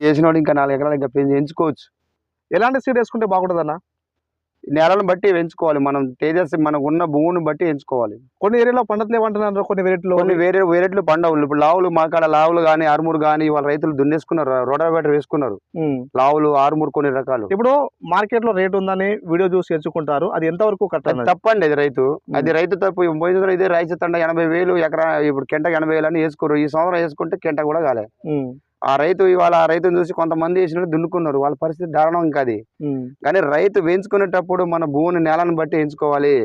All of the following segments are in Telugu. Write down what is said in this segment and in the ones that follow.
చేసినోడు ఇంకా నాలుగు ఎకరాలు ఇంకా పెంచి ఎంచుకోవచ్చు. ఎలాంటి సీడ్ వేసుకుంటే బాగుంటుంది అన్న నేలను బట్టి ఎంచుకోవాలి మనం తేజస్ మనకు ఉన్న భూమిని బట్టి ఎంచుకోవాలి. కొన్ని ఏరియాలో పండట్లేవు అంటున్నారు కొన్ని వెరైటీలో. కొన్ని వేరే వేరేట్లు పండవులు ఇప్పుడు లావులు మా కాడ లావులు కానీ ఆరుమూరు కానీ వాళ్ళ రైతులు దున్నేసుకున్నారు రోటావేటర్ వేసుకున్నారు. లావులు ఆరుమూరు కొన్ని రకాలు. ఇప్పుడు మార్కెట్లో రేట్ ఉందని వీడియో చూసి ఎంచుకుంటారు అది అది అన్నది? తప్పండి అది రైతు. అది రైతు తప్పు. పోయిన ఇదే రైతు తండ ఎనభై వేలు ఎకరా ఇప్పుడు కెంటకు ఎనభై వేలు అని వేసుకోరు ఈ సంవత్సరం వేసుకుంటే కెంట కూడా కాలే. ఉమ్, ఆ రైతు ఇవాళ ఆ రైతుని చూసి కొంతమంది వేసినట్టు దున్నుకున్నారు. వాళ్ళ పరిస్థితి దారుణం ఇంకా అది కానీ రైతు వేయించుకునేటప్పుడు మన భూమిని నేలను బట్టి ఎంచుకోవాలి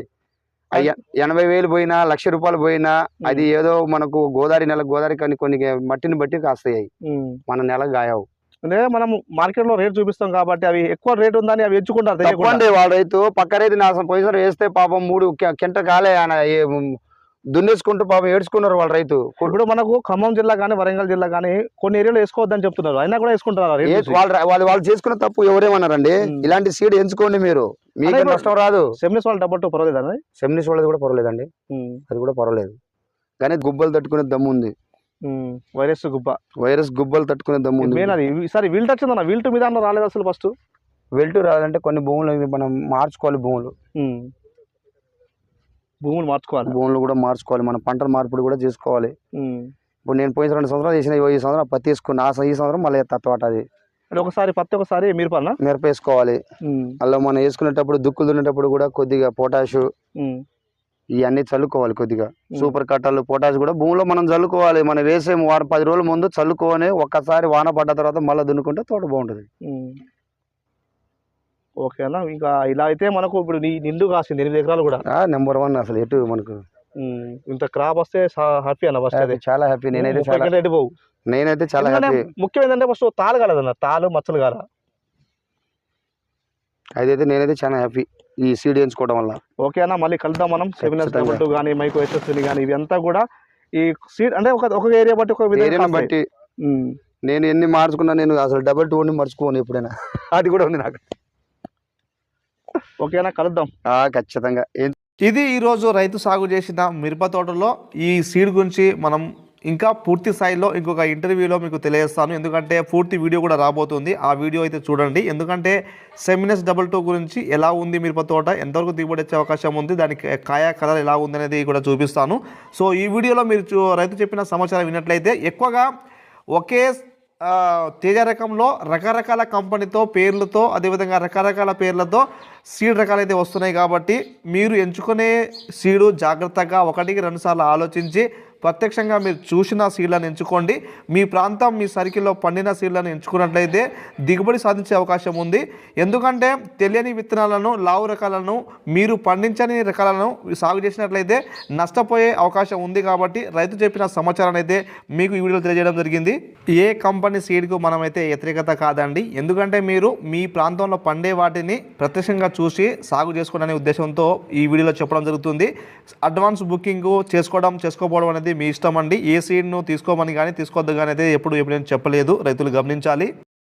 ఎనభై వేలు పోయినా లక్ష రూపాయలు పోయినా అది ఏదో మనకు గోదావరి నెల గోదావరి కానీ కొన్ని మట్టిని బట్టి కాస్తాయి. మన నెల గాయవు. అంటే మనం మార్కెట్లో రేట్ చూపిస్తాం కాబట్టి అవి ఎక్కువ రేట్ ఉందని అవి ఎంచుకుంటారు. తప్పండి వాడు రైతు. పక్క రైతు నాశనం పోయిన వేస్తే పాపం మూడు కెంట కాలే దున్నేసుకుంటూ పాపం ఏడ్చుకున్నారు వాళ్ళ రైతు. ఇప్పుడు మనకు ఖమ్మం జిల్లా కానీ వరంగల్ జిల్లా కానీ కొన్ని ఏరియాలో వేసుకోవద్దని చెప్తున్నారు. అయినా కూడా వేసుకుంటున్నారు. వాళ్ళు వాళ్ళు వాళ్ళు చేసుకున్న తప్పు ఎవరేమన్నారండి. ఇలాంటి సీడ్ ఎంచుకోండి మీరు. మీకు నష్టం రాదు. సెమినిస్ వాళ్ళు డబ్బులు పర్వాలేదు అని సెమినిస్ వాళ్ళది కూడా పర్వాలేదండి. అది కూడా పర్వాలేదు. కానీ గుబ్బలు తట్టుకునే దమ్ము ఉంది. వైరస్ గుబ్బ. వైరస్ గుబ్బలు తట్టుకునే దమ్ము ఉంది. మెయిన్ అది. ఈసారి వీల్ టచ్ ఉందన్న వీల్ మీద అన్న రాలేదు అసలు ఫస్ట్. వెల్టు రాదంటే కొన్ని భూములు మనం మార్చుకోవాలి భూములు. భూములు మార్చుకోవాలి. భూములు కూడా మార్చుకోవాలి. మన పంటల మార్పిడి కూడా చేసుకోవాలి. ఇప్పుడు నేను పోయిన రెండు సంవత్సరాలు చేసిన ఈ సంవత్సరం పత్తి వేసుకున్నా ఆ ఈ సంవత్సరం మళ్ళీ తోట అది. ఒకసారి పత్తి ఒకసారి మీరు పన్న మిరప వేసుకోవాలి అలా మనం వేసుకునేటప్పుడు దుక్కులు దున్నేటప్పుడు కూడా కొద్దిగా పొటాషు ఇవన్నీ చల్లుకోవాలి కొద్దిగా. సూపర్ కట్టలు పొటాష్ కూడా భూమిలో మనం చల్లుకోవాలి. మనం వేసే వారం పది రోజుల ముందు చల్లుకొని ఒక్కసారి వాన పడ్డ తర్వాత మళ్ళీ దున్నుకుంటే తోట బాగుంటుంది. ఓకేనా? ఇంకా ఇలా అయితే మనకు ఇప్పుడు నీ నిండు కాసింది ఎనిమిది ఎకరాలు కూడా. నెంబర్ వన్ అసలు ఎటు మనకు. ఇంత క్రాప్ వస్తే హ్యాపీ అన్న ఫస్ట్ హ్యాపీ, చాలా హ్యాపీ నేనైతే చాలా పోవు. నేనైతే చాలా హ్యాపీ ముఖ్యం ఏంటంటే ఫస్ట్ తాలు కాలేదన్న తాలు మచ్చలు కాల. అదైతే నేనైతే చాలా హ్యాపీ ఈ సీడ్ ఎంచుకోవడం వల్ల. ఓకేనా? మళ్ళీ కలుద్దాం మనం. ఖచ్చితంగా. డబుల్ టూ కానీ మైకో ఎస్ఎస్ని కానీ ఇవి అంతా కూడా ఈ సీడ్ అంటే ఒక ఒక ఏరియా బట్టి ఒక కాస్తాయి. బట్టి. నేను ఎన్ని మార్చుకున్నా నేను అసలు డబల్ టూ మర్చిపోను ఎప్పుడైనా. అది కూడా ఉంది నాకు. ఓకేనా? కలుద్దాం. ఆ, ఖచ్చితంగా. ఇది ఈరోజు రైతు సాగు చేసిన మిరప తోటలో ఈ సీడ్ గురించి మనం ఇంకా పూర్తి స్థాయిలో ఇంకొక ఇంటర్వ్యూలో మీకు తెలియజేస్తాను. ఎందుకంటే పూర్తి వీడియో కూడా రాబోతుంది. ఆ వీడియో అయితే చూడండి. ఎందుకంటే సెమినస్ డబల్ టూ గురించి ఎలా ఉంది మిరప తోట ఎంతవరకు దిగుబడి వచ్చే అవకాశం ఉంది దానికి కాయ కలర్ ఎలా ఉంది అనేది కూడా చూపిస్తాను. సో ఈ వీడియోలో మీరు చూ- రైతు చెప్పిన సమాచారం విన్నట్లయితే ఎక్కువగా ఒకే తేజ రకంలో రకరకాల కంపెనీతో పేర్లతో అదేవిధంగా రకరకాల పేర్లతో సీడ్ రకాలు అయితే వస్తున్నాయి కాబట్టి మీరు ఎంచుకునే సీడు జాగ్రత్తగా ఒకటికి రెండుసార్లు ఆలోచించి ప్రత్యక్షంగా మీరు చూసిన సీడ్లను ఎంచుకోండి. మీ ప్రాంతం మీ సర్కిల్లో పండిన సీడ్లను ఎంచుకున్నట్లయితే దిగుబడి సాధించే అవకాశం ఉంది. ఎందుకంటే తెలియని విత్తనాలను లావు రకాలను మీరు పండించని రకాలను సాగు చేసినట్లయితే నష్టపోయే అవకాశం ఉంది కాబట్టి రైతు చెప్పిన సమాచారాన్ని అయితే మీకు ఈ వీడియోలో తెలియజేయడం జరిగింది. ఏ కంపెనీ సీడ్కు మనమైతే వ్యతిరేకత కాదండి. ఎందుకంటే మీరు మీ ప్రాంతంలో పండే వాటిని ప్రత్యక్షంగా చూసి సాగు చేసుకోవాలనే ఉద్దేశంతో ఈ వీడియోలో చెప్పడం జరుగుతుంది. అడ్వాన్స్ బుకింగ్ చేసుకోవడం చేసుకోకపోవడం అనేది మీ ఇష్టం అండి. ఏ సీడ్ను తీసుకోమని కానీ తీసుకోవద్దు కానీ అయితే ఎప్పుడు ఎప్పుడైనా చెప్పలేదు. రైతులు గమనించాలి.